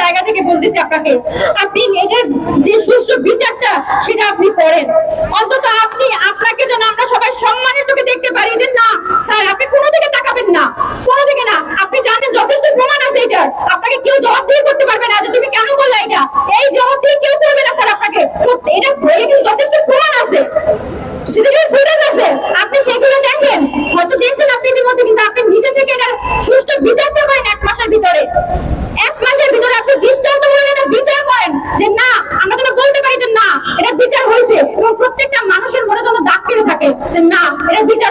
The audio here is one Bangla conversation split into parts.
জায়গা থেকে বলতেছি আপনাকে, আপনি এটার যে সুষ্ঠু বিচারটা সেটা আপনি করেন। অন্তত আপনি আপনাকে যেন আমরা সবাই সম্মানের চোখে দেখতে পারি যে না, স্যার, আপনি কোনো দিকে তাকাবেন না, কোনো দিকে না। আপনি জানেন যথেষ্ট প্রমাণ আছে এটার। আপনাকে কেউ জবাবদিহি করতে পারবে না যে তুমি কেন করলে এটা। এই জবাবদিহি কেউ করবে না স্যার আপনাকে প্রত্যেক- এটা বইয়ে কিন্তু যথেষ্ট প্রমাণ আছে সিসিটিভি ফুটেজ আছে আপনি সেগুলো দেখেন হয়তো দেখছেন আপনি ইতিমধ্যে কিন্তু আপনি নিজে থেকে এটা সুষ্ঠু বিচারটা করেন এক মাসের ভিতরে এক মাসের ভিতরে আপনি দৃষ্টান্তমূলক একটা বিচার করেন যে না আমরা যেন বলতে পারি যে না এটা বিচার হয়েছে এবং প্রত্যেকটা মানুষের মনে যেন দাগ কেটে থাকে যে না এটা বিচার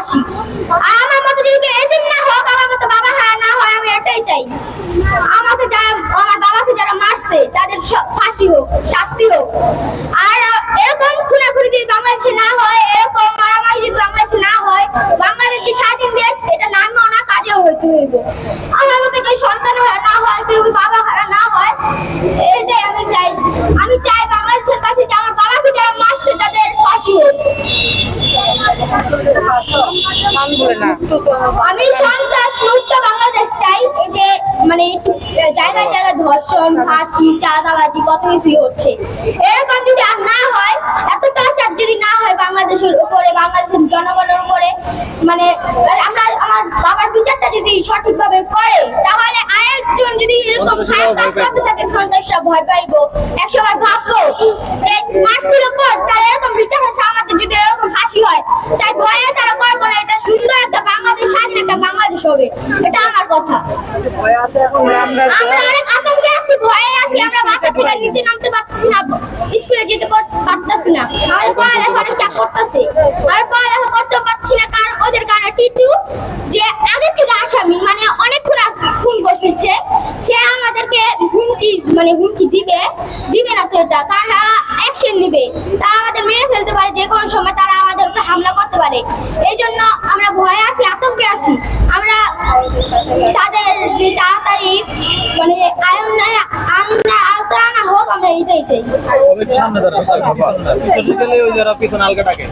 ফাঁসি আর আমার মতো যদি এদিন না হোক, আমার মতো বাবা হারা না হয়, আমি এটাই চাই। আমাকে যারা আমার বাবাকে যারা মারছে, তাদের ফাঁসি হোক, শাস্তি হোক। আর এরকম খুনাখুনি যদি বাংলাদেশে না হয়, এরকম মারামারি যদি হয় বাংলাদেশ যে স্বাধীন দেশ এটা নামেও না কাজেও হইতে হইব আমার মতো কেউ সন্তান হারা না হয় কেউ বাবা হারা না হয় এটাই আমি চাই আমি চাই বাংলাদেশের কাছে যে আমার বাবাকে যারা মারছে তাদের ফাঁসি হোক আমি সন্ত্রাস মুক্ত বাংলাদেশ চাই। যে মানে জায়গায় জায়গায় ধর্ষণ ফাঁসি চাঁদাবাজি কত কিছুই হচ্ছে। এরকম যদি না হয় এত টাচার যদি না হয় বাংলাদেশের উপরে বাংলাদেশের জনগণের উপরে মানে আমরা আমার বাবার বিচারটা যদি সঠিকভাবে করে তাহলে আরেকজন যদি এরকম করতে থাকে সন্ত্রাসরা ভয় পাইবো। একসময় ভাববো যে মারছিল পর তার এরকম বিচার হয়েছে আমাদের যদি এরকম ফাঁসি হয় তাই ভয়ে তারা করব না এটা সুন্দর একটা বাংলাদেশ স্বাধীন একটা বাংলাদেশ হবে। এটা আমার কথা। আমরা বাসা থেকে নিচে নামতে পারছি না, স্কুলে যেতে পারতাছি না। আমাদের পড়ালেখা অনেক চাপ করতেছে আর পড়ালেখা করতে পারছি না কারণ ওদের কারণে টিটু যে আগে থেকে আসামি মানে অনেক খুন খুন করছে সে আমাদেরকে হুমকি মানে হুমকি দিবে দিবে না তো এটা। কারণ অ্যাকশন নিবে। তা আমাদের মেরে ফেলতে পারে যে কোনো সময় তারা আমাদের উপর হামলা করতে পারে। এই জন্য আমরা ভয়ে আছি আতঙ্কে আছি। আমরা তাদের যে তাড়াতাড়ি মানে আইনের আইনের আওতায় আনা হোক আমরা এটাই চাই। ওই যারা পিছনে ডাকে।